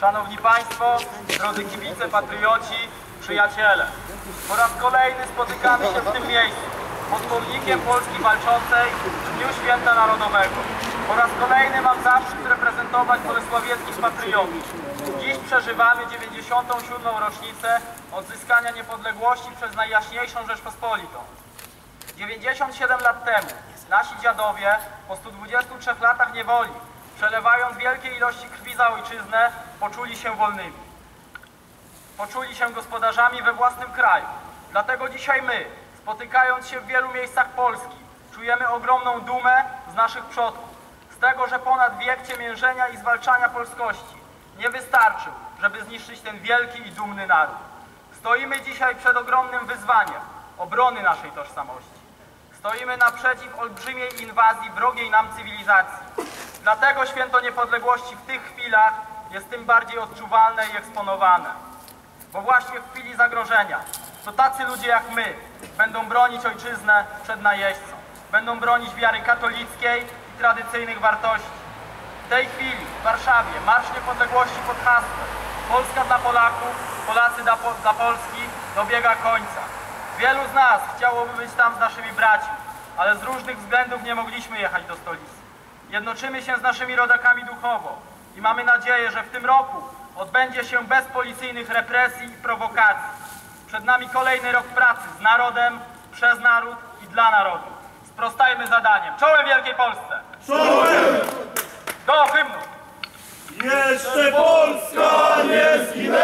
Szanowni Państwo, drodzy kibice, patrioci, przyjaciele. Po raz kolejny spotykamy się w tym miejscu pod pomnikiem Polski Walczącej w Dniu Święta Narodowego. Po raz kolejny mam zaszczyt reprezentować bolesławieckich patriotów. Dziś przeżywamy 97. rocznicę odzyskania niepodległości przez Najjaśniejszą Rzeczpospolitą. 97 lat temu nasi dziadowie po 123 latach niewoli, przelewając wielkie ilości krwi za ojczyznę, poczuli się wolnymi. Poczuli się gospodarzami we własnym kraju. Dlatego dzisiaj my, spotykając się w wielu miejscach Polski, czujemy ogromną dumę z naszych przodków. Z tego, że ponad wiek ciemiężenia i zwalczania polskości nie wystarczył, żeby zniszczyć ten wielki i dumny naród. Stoimy dzisiaj przed ogromnym wyzwaniem obrony naszej tożsamości. Stoimy naprzeciw olbrzymiej inwazji wrogiej nam cywilizacji. Dlatego święto niepodległości w tych chwilach jest tym bardziej odczuwalne i eksponowane. Bo właśnie w chwili zagrożenia to tacy ludzie jak my będą bronić ojczyznę przed najeźdźcą. Będą bronić wiary katolickiej i tradycyjnych wartości. W tej chwili w Warszawie Marsz Niepodległości pod hasłem Polska dla Polaków, Polacy dla, Po- dla Polski dobiega końca. Wielu z nas chciałoby być tam z naszymi braćmi, ale z różnych względów nie mogliśmy jechać do stolicy. Jednoczymy się z naszymi rodakami duchowo i mamy nadzieję, że w tym roku odbędzie się bez policyjnych represji i prowokacji. Przed nami kolejny rok pracy z narodem, przez naród i dla narodu. Sprostajmy zadaniem. Czołem Wielkiej Polsce! Czołem! Do hymnu! Jeszcze Polska nie zginęła,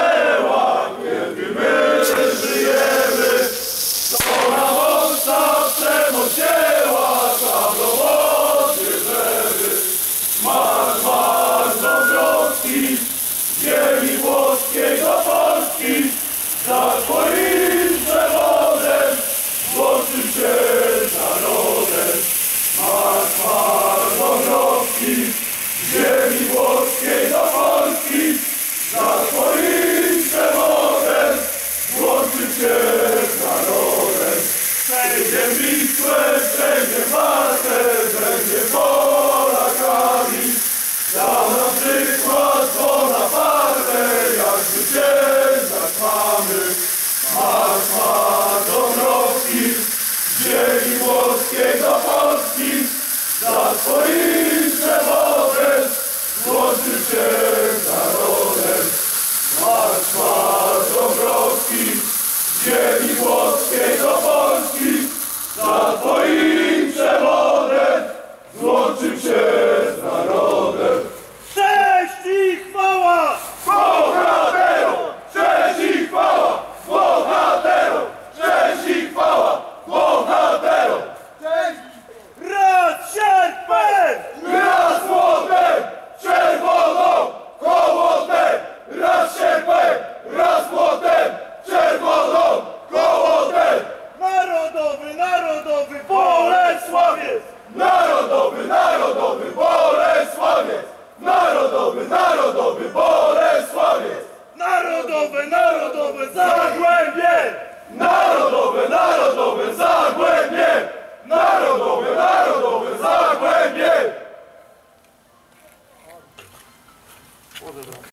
Não!